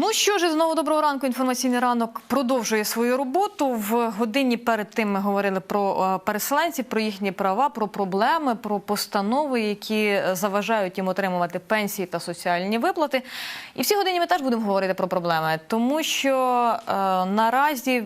Ну що ж, знову доброго ранку. Інформаційний ранок продовжує свою роботу. В годині перед тим ми говорили про е, переселенців, про їхні права, про проблеми, про постанови, які заважають їм отримувати пенсії та соціальні виплати. І в цій годині ми теж будемо говорити про проблеми, тому що е, наразі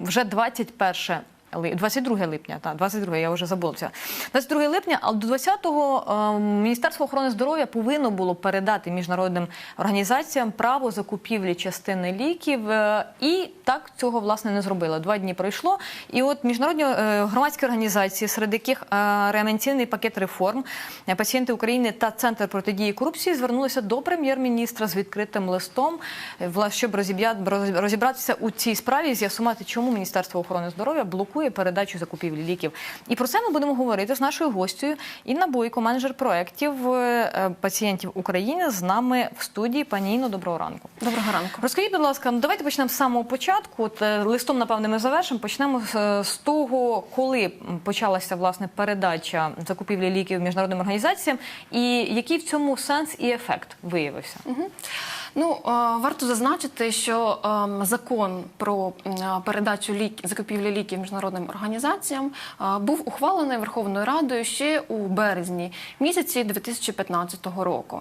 вже 21 ли- 22 липня, так, 22, я вже забулася. 22 липня, але до 20-го е, Міністерство охорони здоров'я повинно було передати міжнародним організаціям право закупівлі частини ліків, е, і так цього власне не зробило. Два дні пройшло. І от міжнародні е, громадські організації, серед яких е, реанімаційний пакет реформ, пацієнти України та центр протидії корупції звернулися до прем'єр-міністра з відкритим листом, щоб розібратися у цій справі, з'ясувати, чому Міністерство охорони здоров'я блокує передачу закупівлі ліків. І про це ми будемо говорити з нашою гостю Інна Бойко, менеджер проєктів е, пацієнтів України, з нами в студії. Пані Інно, доброго ранку. Доброго ранку. Розкажіть, будь ласка, ну давайте почнемо з самого початку. От е, листом, напевне, ми завершимо. Почнемо з, з того, коли почалася власне передача закупівлі ліків міжнародним організаціям, і який в цьому сенс і ефект виявився. Ну е, варто зазначити, що ем, закон про е, передачу лік закупівлі ліків міжнародним організаціям е, був ухвалений Верховною Радою ще у березні місяці 2015 року.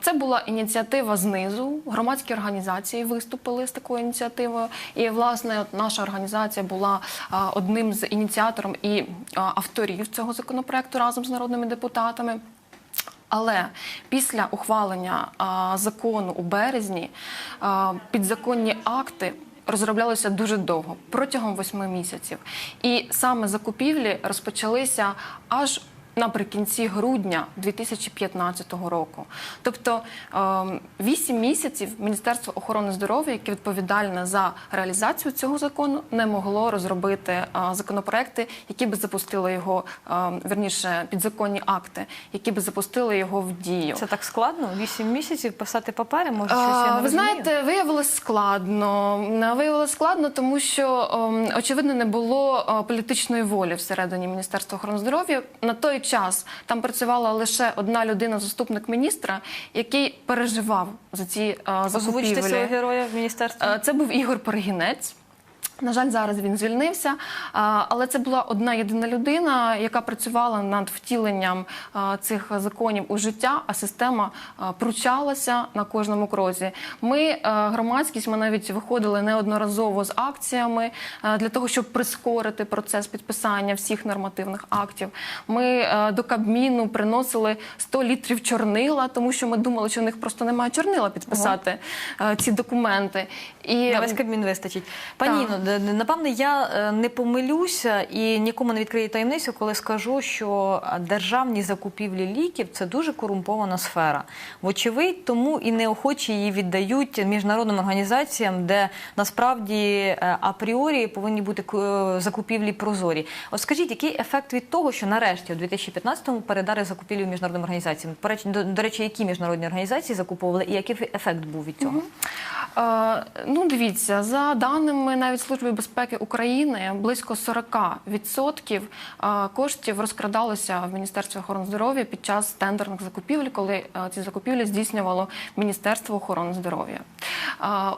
Це була ініціатива знизу. Громадські організації виступили з такою ініціативою. І власне наша організація була одним з ініціатором і авторів цього законопроекту разом з народними депутатами. Але після ухвалення закону у березні підзаконні акти розроблялися дуже довго, протягом восьми місяців. І саме закупівлі розпочалися аж наприкінці грудня 2015 року. Тобто ем, вісім місяців Міністерство охорони здоров'я, яке відповідальне за реалізацію цього закону, не могло розробити законопроекти, які би запустили його, ем, верніше, підзаконні акти, які би запустили його в дію. Це так складно? Вісім місяців писати папери? Може, щось я не Ви знаєте, виявилось складно. Е, Виявилось складно, тому що ем, очевидно не було е, політичної волі всередині Міністерства охорони здоров'я. На той час там працювала лише одна людина, заступник міністра, який переживав за ці е, Озвучте закупівлі. цього героя в міністерстві. Е, Це був Ігор Перегінець. На жаль, зараз він звільнився, але це була одна єдина людина, яка працювала над втіленням цих законів у життя, а система пручалася на кожному крозі. Ми, громадськість, ми навіть виходили неодноразово з акціями для того, щоб прискорити процес підписання всіх нормативних актів. Ми до Кабміну приносили 100 літрів чорнила, тому що ми думали, що у них просто немає чорнила підписати е, ці документи. І На весь Кабмін вистачить. Пані Напевне, я е, не помилюся і нікому не відкрию таємницю, коли скажу, що е, державні закупівлі ліків це дуже корумпована сфера. Вочевидь, тому і неохоче її віддають міжнародним організаціям, де насправді е, апріорі повинні бути закупівлі прозорі. От скажіть, який ефект від того, що нарешті у 2015-му передали закупівлі міжнародним організаціям? До речі, які міжнародні організації закуповували і який ефект був від цього? Ну, дивіться, за даними навіть Служби безпеки України, близько 40% е, коштів розкрадалося в Міністерстві охорони здоров'я під час тендерних закупівель, коли ці закупівлі здійснювало Міністерство охорони здоров'я.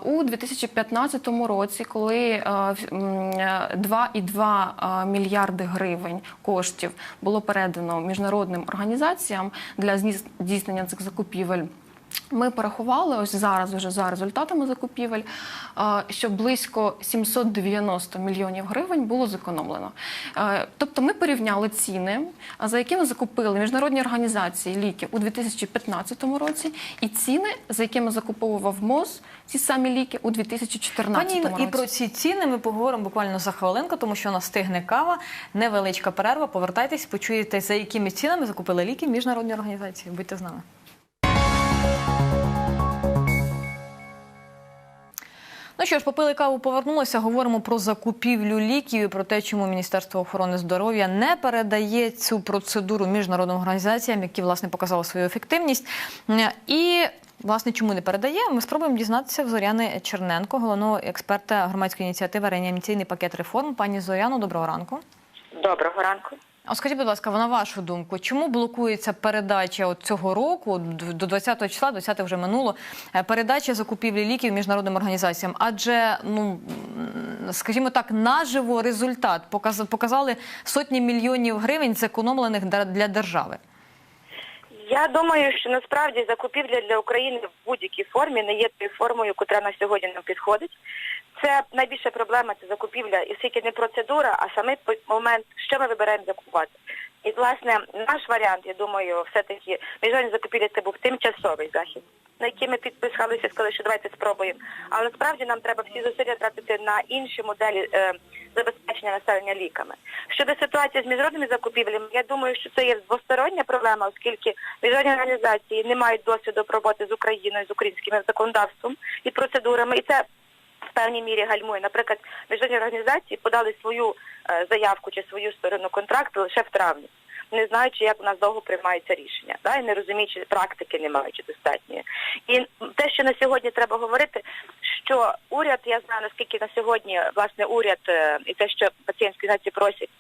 У 2015 році, коли е, в- м, е, 2,2 е, мільярди гривень коштів було передано міжнародним організаціям для здійс- здійснення цих закупівель. Ми порахували ось зараз, вже за результатами закупівель, е, що близько 790 мільйонів гривень було зекономлено. Е, Тобто ми порівняли ціни, а, за якими закупили міжнародні організації ліки у 2015 році, і ціни, за якими закуповував МОЗ ці самі ліки у 2014 Пані році. і про ці ціни ми поговоримо буквально за хвилинку, тому що у нас стигне кава, невеличка перерва. Повертайтесь, почуєте, за якими цінами закупили ліки міжнародні організації. Будьте з нами. Ну що ж, попили каву, повернулися. Говоримо про закупівлю ліків і про те, чому Міністерство охорони здоров'я не передає цю процедуру міжнародним організаціям, які власне показали свою ефективність. І власне чому не передає? Ми спробуємо дізнатися в Зоряни Черненко, головного експерта громадської ініціативи Реанімаційний пакет реформ. Пані Зоряно, доброго ранку. Доброго ранку. А скажіть, будь ласка, на вашу думку, чому блокується передача от цього року до 20 числа, 20 вже минуло, е, передача закупівлі ліків міжнародним організаціям? Адже ну скажімо так, наживо результат показ- показали сотні мільйонів гривень, зекономлених для держави. Я думаю, що насправді закупівля для України в будь-якій формі не є тою формою, яка на сьогодні нам підходить. Це найбільша проблема це закупівля, і скільки не процедура, а саме момент, що ми вибираємо закупувати. І власне наш варіант, я думаю, все-таки міжнародні закупівлі це був тимчасовий захід, на який ми підписалися, сказали, що давайте спробуємо. Але насправді нам треба всі зусилля тратити на інші моделі е, забезпечення населення ліками. Щодо ситуації з міжнародними закупівлями, я думаю, що це є двостороння проблема, оскільки міжнародні організації не мають досвіду роботи з Україною, з українським законодавством і процедурами, і це в певній мірі гальмує. Наприклад, міжнародні організації подали свою е, заявку чи свою сторону контракту лише в травні, не знаючи, як у нас довго приймаються рішення, да, і не розуміючи практики, не маючи достатньої. І те, що на сьогодні треба говорити, що уряд, я знаю, наскільки на сьогодні власне уряд е, і те, що пацієнтські організації просять,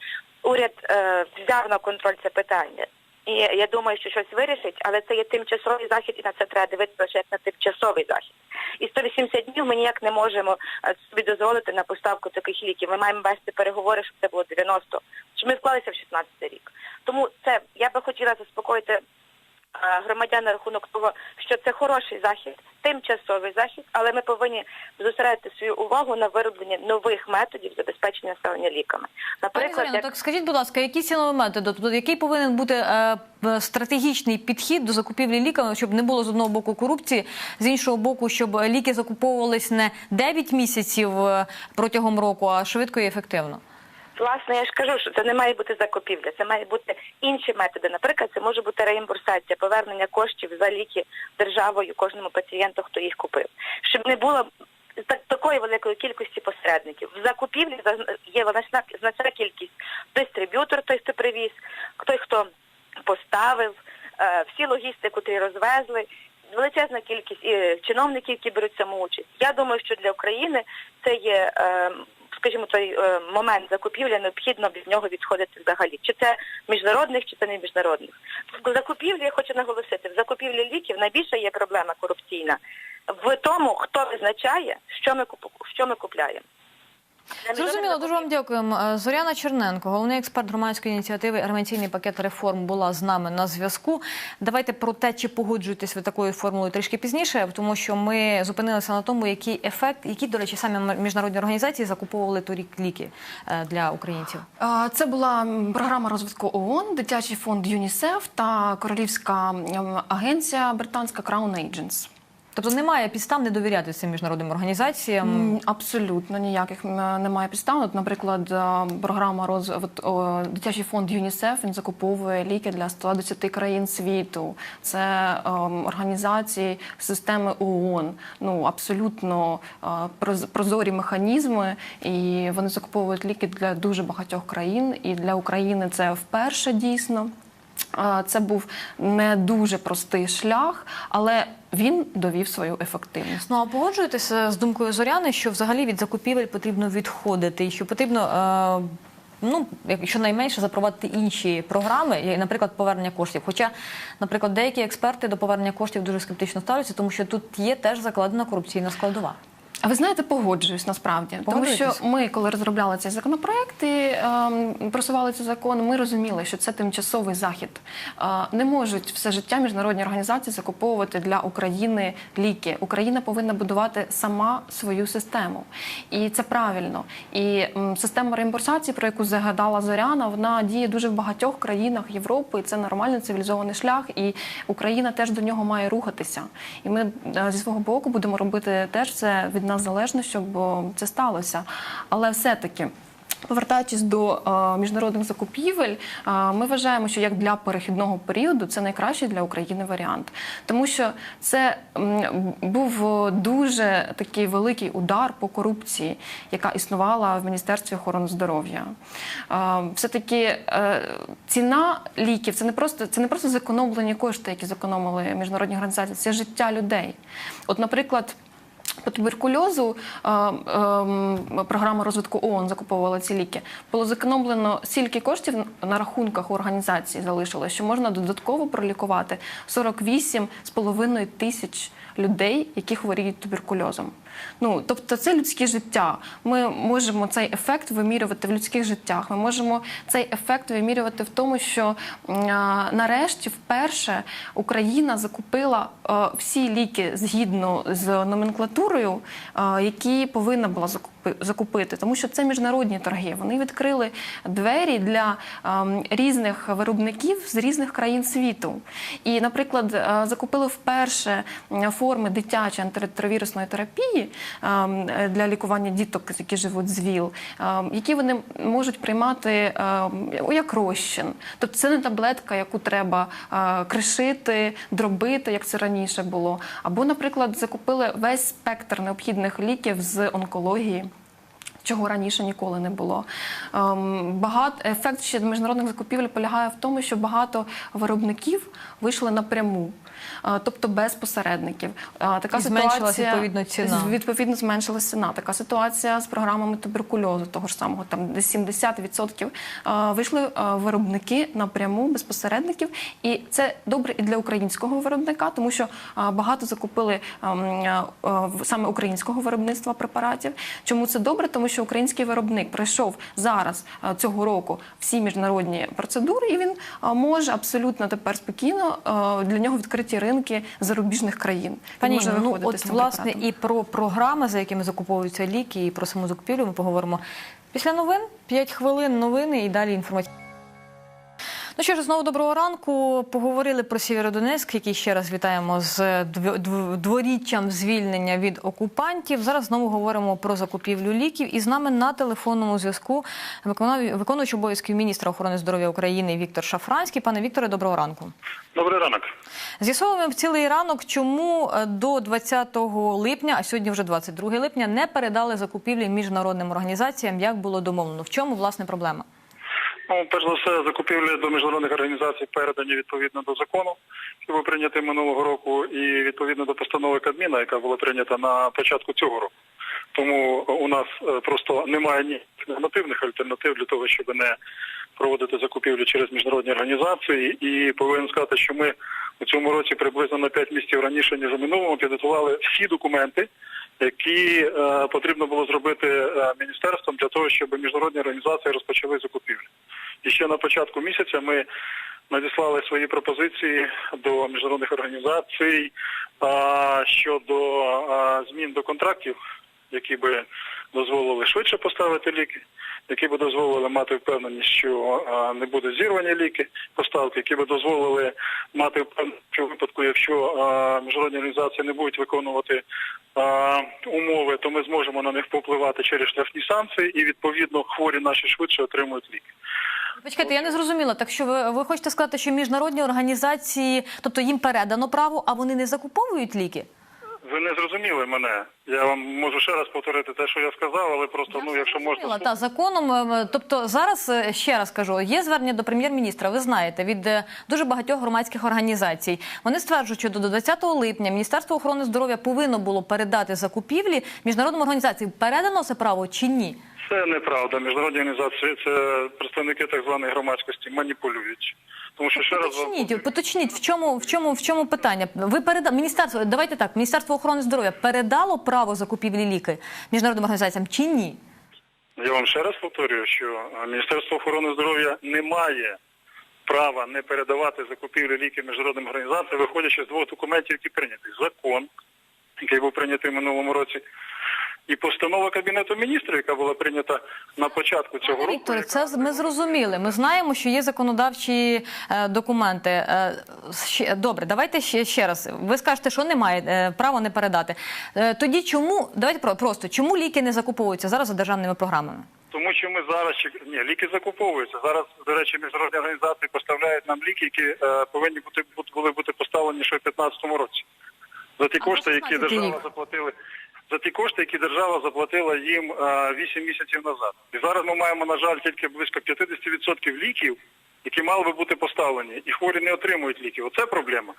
уряд е, взяв на контроль це питання. І я думаю, що щось вирішить, але це є тимчасовий захід, і на це треба дивитися як на тимчасовий захід. І 180 днів ми ніяк не можемо е, собі дозволити на поставку таких ліків. Ми маємо вести переговори, щоб це було 90, щоб ми вклалися в 16 рік. Тому це я би хотіла заспокоїти громадян на рахунок того, що це хороший захід, тимчасовий захід, але ми повинні зосередити свою увагу на виробленні нових методів забезпечення населення ліками. Наприклад, Зоряно, як... так скажіть, будь ласка, які ці нові методи? Тобто, який повинен бути е, стратегічний підхід до закупівлі ліків, щоб не було з одного боку корупції, з іншого боку, щоб ліки закуповувались не 9 місяців е, протягом року, а швидко і ефективно? Власне, я ж кажу, що це не має бути закупівля, це має бути інші методи. Наприклад, це може бути реімбурсація, повернення коштів за ліки державою кожному пацієнту, хто їх купив, щоб не було так- такої великої кількості посередників. В закупівлі за- є значна, значна кількість дистриб'ютор, той, хто привіз, той, хто поставив, е, всі логісти, котрі розвезли. Величезна кількість і чиновників, які беруть саму участь. Я думаю, що для України це є, е, скажімо, той е, момент закупівлі необхідно від нього відходити взагалі. Чи це міжнародних, чи це не міжнародних. В закупівлі я хочу наголосити, в закупівлі ліків найбільша є проблема корупційна в тому, хто визначає, що ми що ми купляємо. Зрозуміло, дуже вам дякуємо. Е, Зоряна Черненко, головний експерт громадської ініціативи «Арменційний пакет реформ, була з нами на зв'язку. Давайте про те, чи погоджуєтесь ви такою формулою трішки пізніше, тому що ми зупинилися на тому, який ефект, які, до речі, самі міжнародні організації закуповували торік ліки е, для українців. Це була програма розвитку ООН, дитячий фонд ЮНІСЕФ та королівська агенція британська Crown Agents. Тобто немає підстав не довіряти цим міжнародним організаціям. Абсолютно ніяких немає підстав. От, наприклад, е, програма роз... от, о, дитячий фонд ЮНІСЕФ він закуповує ліки для 110 країн світу. Це ем, організації системи ООН. Ну абсолютно е, проз- прозорі механізми, і вони закуповують ліки для дуже багатьох країн. І для України це вперше дійсно. Це був не дуже простий шлях, але він довів свою ефективність. Ну а погоджуєтеся з думкою Зоряни, що взагалі від закупівель потрібно відходити, і що потрібно. Е... Ну, якщо найменше запровадити інші програми, наприклад, повернення коштів. Хоча, наприклад, деякі експерти до повернення коштів дуже скептично ставляться, тому що тут є теж закладена корупційна складова. А ви знаєте, погоджуюсь насправді, тому що ми, коли розробляли цей законопроект і ем, просували цей закон, ми розуміли, що це тимчасовий захід. Е, не можуть все життя міжнародні організації закуповувати для України ліки. Україна повинна будувати сама свою систему, і це правильно. І м, система реімбурсації, про яку загадала Зоряна, вона діє дуже в багатьох країнах Європи. І це нормальний цивілізований шлях, і Україна теж до нього має рухатися. І ми е, зі свого боку будемо робити теж це від нас залежно, щоб це сталося. Але все-таки. Повертаючись до е, міжнародних закупівель, е, ми вважаємо, що як для перехідного періоду це найкращий для України варіант, тому що це був дуже такий великий удар по корупції, яка існувала в Міністерстві охорони здоров'я. Е, все-таки е, ціна ліків це не просто це не просто зекономлені кошти, які зекономили міжнародні організації, це життя людей. От, наприклад. По туберкульозу е, е, програма розвитку ООН закуповувала ці ліки. Було зекономлено стільки коштів на рахунках організації залишилось, що можна додатково пролікувати 48,5 тисяч людей, які хворіють туберкульозом. Ну тобто це людське життя. Ми можемо цей ефект вимірювати в людських життях. Ми можемо цей ефект вимірювати в тому, що нарешті вперше Україна закупила е, всі ліки згідно з номенклатурою, е, які повинна була закупи- закупити, тому що це міжнародні торги. Вони відкрили двері для ем, різних виробників з різних країн світу. І, наприклад, е, закупили вперше форми дитячої антиретровірусної терапії ем, для лікування діток, які живуть з ВІЛ, ем, які вони можуть приймати як розчин. Тобто це не таблетка, яку треба е, кришити, дробити, як це раніше було. Або, наприклад, закупили весь спектр необхідних ліків з онкології. Чого раніше ніколи не було. Ем, багато ефект ще міжнародних закупівель полягає в тому, що багато виробників вийшли напряму, тобто без посередників. Така І ситуація відповідно, ціна. Відповідно, зменшилася ціна. Така ситуація з програмами туберкульозу, того ж самого, там десь 70% е, вийшли виробники напряму без посередників. І це добре і для українського виробника, тому що багато закупили ем, саме українського виробництва препаратів. Чому це добре? Тому що український виробник пройшов зараз цього року всі міжнародні процедури, і він може абсолютно тепер спокійно для нього відкриті ринки зарубіжних країн. Пані може ну виходити з от цим власне препаратом. і про програми, за якими закуповуються ліки, і про саму закупівлю ми поговоримо після новин. 5 хвилин новини і далі інформація. Ну що ж, знову доброго ранку. Поговорили про Сєвєродонецьк, який ще раз вітаємо з дв- дв- дворіччям звільнення від окупантів. Зараз знову говоримо про закупівлю ліків. І з нами на телефонному зв'язку виконуючий обов'язків міністра охорони здоров'я України Віктор Шафранський. Пане Вікторе, доброго ранку. Добрий ранок. З'ясовуємо в цілий ранок, чому е, до 20 липня, а сьогодні вже 22 липня, не передали закупівлі міжнародним організаціям, як було домовлено. В чому власне проблема? Ну, перш за все, закупівлі до міжнародних організацій передані відповідно до закону, який був прийнятий минулого року, і відповідно до постанови Кабміна, яка була прийнята на початку цього року. Тому у нас е, просто немає ніяких нормативних альтернатив для того, щоб не проводити закупівлі через міжнародні організації. І повинен сказати, що ми у цьому році приблизно на 5 місяців раніше, ніж у минулому, підготували всі документи, які е, потрібно було зробити е, міністерством для того, щоб міжнародні організації розпочали закупівлі. І ще на початку місяця ми надіслали свої пропозиції до міжнародних організацій щодо змін до контрактів, які би дозволили швидше поставити ліки, які би дозволили мати впевненість, що не буде зірвані ліки поставки, які би дозволили мати впевненість, що в випадку, якщо міжнародні організації не будуть виконувати умови, то ми зможемо на них попливати через штрафні санкції і відповідно хворі наші швидше отримують ліки. Почекайте, я не зрозуміла. Так що ви, ви хочете сказати, що міжнародні організації, тобто їм передано право, а вони не закуповують ліки? Ви не зрозуміли мене. Я вам можу ще раз повторити те, що я сказав, але просто ну, якщо можна та законом. е, Тобто зараз е, ще раз кажу, є звернення до прем'єр-міністра. Ви знаєте, від е, дуже багатьох громадських організацій. Вони стверджують, що до 20 липня Міністерство охорони здоров'я повинно було передати закупівлі міжнародним організаціям. Передано це право чи ні? Це неправда. Міжнародні організації це представники так званої громадськості маніпулюють. Тому що ще раз вам Поточніть, поточніть, в чому, в чому, в чому питання? Ви передали міністерство. Давайте так. Міністерство охорони здоров'я передало право закупівлі ліки міжнародним організаціям чи ні? я вам ще раз повторюю, що е, Міністерство охорони здоров'я не має права не передавати закупівлі ліків міжнародним організаціям, виходячи з двох документів, які прийняті. Закон, який був прийнятий в минулому році, і постанова Кабінету міністрів, яка була прийнята на початку цього року. Вікторе, яка- це ми зрозуміли. Ми знаємо, що є законодавчі е, документи. Е, ще, добре, давайте ще, ще раз. Ви скажете, що немає е, права не передати. Е, тоді чому давайте про- просто чому ліки не закуповуються зараз за державними програмами? Тому що ми зараз ні, ліки закуповуються. Зараз, до речі, міжнародні організації поставляють нам ліки, які е, повинні бути були бути поставлені ще в 2015 році. За ті А кошти, які держава заплатили. За ті кошти, які держава заплатила їм е, 8 місяців назад. І зараз ми маємо, на жаль, тільки близько 50% ліків, які мали би бути поставлені, і хворі не отримують ліків. Оце проблема.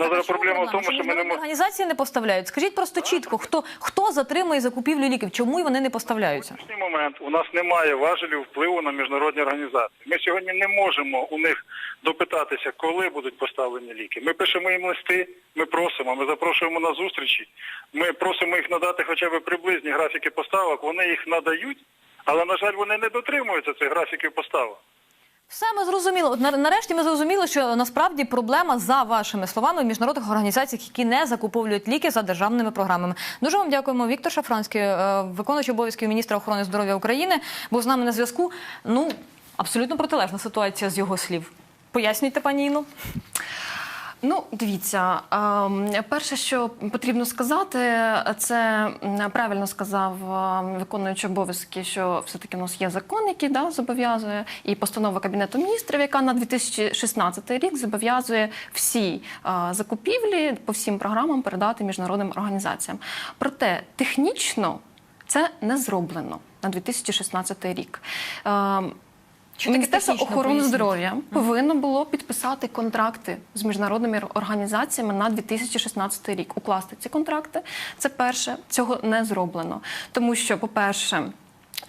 У нас Так, а зараз проблема в тому, що ми не можемо. організації не поставляють. Скажіть просто чітко, хто хто затримує закупівлю ліків? Чому вони не поставляються? На сьогоднішній момент у нас немає важелів впливу на міжнародні організації. Ми сьогодні не можемо у них допитатися, коли будуть поставлені ліки. Ми пишемо їм листи, ми просимо, ми запрошуємо на зустрічі, ми просимо їх надати хоча б приблизні графіки поставок. Вони їх надають, але на жаль, вони не дотримуються цих графіків поставок. Все ми зрозуміли. Нарешті ми зрозуміли, що насправді проблема за вашими словами в міжнародних організаціях, які не закуповують ліки за державними програмами. Дуже вам дякуємо. Віктор Шафранський, е, виконуючий обов'язків міністра охорони здоров'я України, був з нами на зв'язку. Ну абсолютно протилежна ситуація з його слів. Пояснюйте, пані Інно. Ну, дивіться, ем, перше, що потрібно сказати, це правильно сказав ем, виконуючий обов'язки, що все-таки у нас є закон, який да, зобов'язує, і постанова Кабінету міністрів, яка на 2016 рік зобов'язує всі е, закупівлі по всім програмам передати міжнародним організаціям. Проте технічно це не зроблено на 2016 рік. Що Міністерство охорони здоров'я повинно було підписати контракти з міжнародними організаціями на 2016 рік. Укласти ці контракти. Це перше, цього не зроблено. Тому що, по-перше,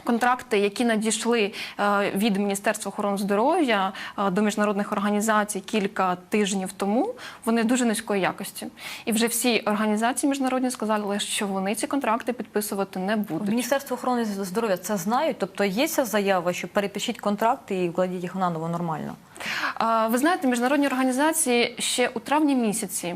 Контракти, які надійшли е, від Міністерства охорони здоров'я е, до міжнародних організацій кілька тижнів тому, вони дуже низької якості. І вже всі організації міжнародні сказали, що вони ці контракти підписувати не будуть. Міністерство охорони здоров'я це знають. Тобто є ця заява, що перепишіть контракти і вкладіть їх наново нормально. Ви знаєте, міжнародні організації ще у травні місяці.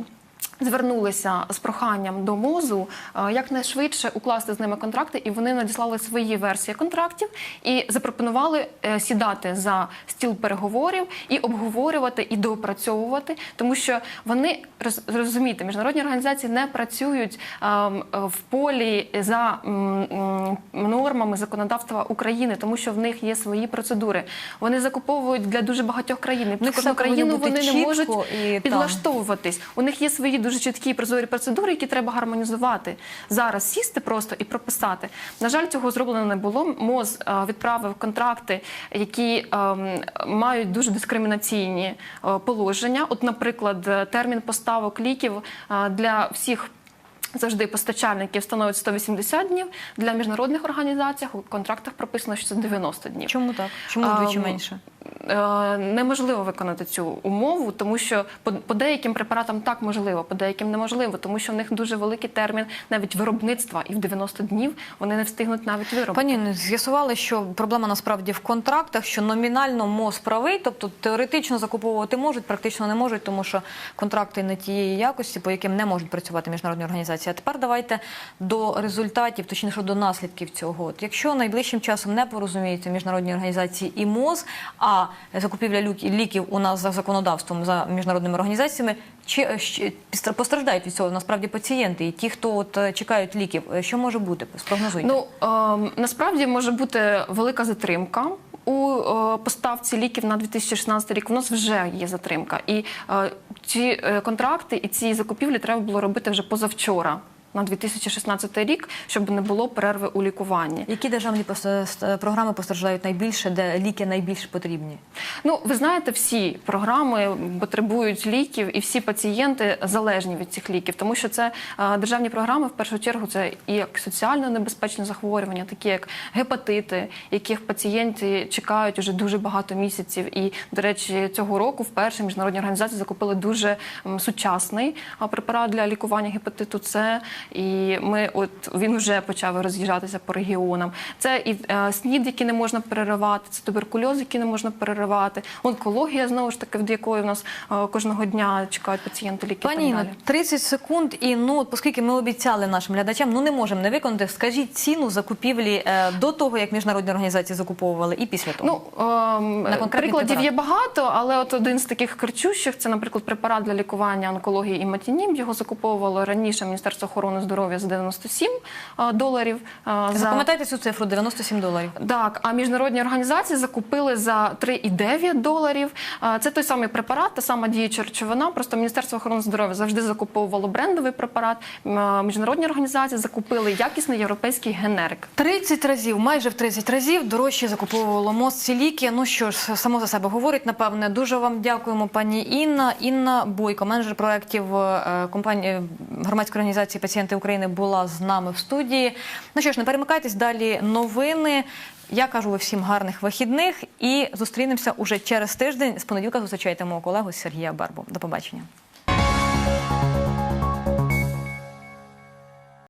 Звернулися з проханням до МОЗу е, якнайшвидше укласти з ними контракти, і вони надіслали свої версії контрактів і запропонували е, сідати за стіл переговорів і обговорювати і доопрацьовувати, тому що вони роз- розумієте, міжнародні організації не працюють ем, в полі за нормами законодавства України, тому що в них є свої процедури. Вони закуповують для дуже багатьох країн. Них кожну країну вони не можуть і підлаштовуватись. У них є свої дуже чіткі і прозорі процедури, які треба гармонізувати. Зараз сісти просто і прописати. На жаль, цього зроблено не було. МОЗ е, відправив контракти, які ем, мають дуже дискримінаційні е, положення. От, наприклад, е, термін поставок ліків для всіх. Завжди постачальників становить 180 днів. Для міжнародних організацій у контрактах прописано, що це 90 днів. Чому так? Чому вдвічі менше? Е, неможливо виконати цю умову, тому що по, деяким препаратам так можливо, по деяким неможливо, тому що в них дуже великий термін навіть виробництва, і в 90 днів вони не встигнуть навіть виробити. Пані, з'ясували, що проблема насправді в контрактах, що номінально МОЗ правий, тобто теоретично закуповувати можуть, практично не можуть, тому що контракти не тієї якості, по яким не можуть працювати міжнародні організації. А тепер давайте до результатів, точніше до наслідків цього. Якщо найближчим часом не порозуміються міжнародні організації і МОЗ, а закупівля ліків у нас за законодавством за міжнародними організаціями, чи е, постраждають від цього насправді пацієнти і ті, хто от е, чекають ліків, Е, що може бути? Спрогнозуйте. Ну ем, насправді може бути велика затримка. У е, поставці ліків на 2016 рік у нас вже є затримка, і е, ці е, контракти і ці закупівлі треба було робити вже позавчора на 2016 рік, щоб не було перерви у лікуванні. Які державні програми постраждають найбільше, де ліки найбільш потрібні? Ну, ви знаєте, всі програми потребують ліків, і всі пацієнти залежні від цих ліків, тому що це е, державні програми в першу чергу це і як соціально небезпечні захворювання, такі як гепатити, яких пацієнти чекають уже дуже багато місяців. І, до речі, цього року вперше міжнародні організації закупили дуже сучасний препарат для лікування гепатиту С. І ми, от він вже почав роз'їжджатися по регіонам. Це і е, СНІД, який не можна переривати, це туберкульоз, який не можна переривати, онкологія знову ж таки, від якої в нас е, кожного дня чекають пацієнти ліки. і Пані так Інно, далі. 30 секунд, і ну от оскільки ми обіцяли нашим глядачам, ну не можемо не виконати. Скажіть ціну закупівлі е, до того, як міжнародні організації закуповували, і після того. Ну ем, На прикладів препарат. є багато, але от один з таких кричущих це, наприклад, препарат для лікування онкології і матінім. Його закуповувало раніше Міністерство охорони охорони здоров'я за 97 е, доларів. е, Запам'ятайте цю цифру 97 доларів. так, а міжнародні організації закупили за 3,9 доларів. Це той самий препарат, та сама діюча речовина. Просто Міністерство охорони здоров'я завжди закуповувало брендовий препарат. Міжнародні організації закупили якісний європейський генерик. 30 разів, майже в 30 разів дорожче закуповувало МОЗ ці ліки. Ну що ж, само за себе говорить, напевне. Дуже вам дякуємо, пані Інна. Інна Бойко, менеджер проєктів е, компанії громадської організації Пацієнти України, була з нами в студії. Ну що ж, не перемикайтесь далі. Новини. Я кажу ви всім гарних вихідних і зустрінемося уже через тиждень. З понеділка зустрічайте мого колегу Сергія Барбу. До побачення.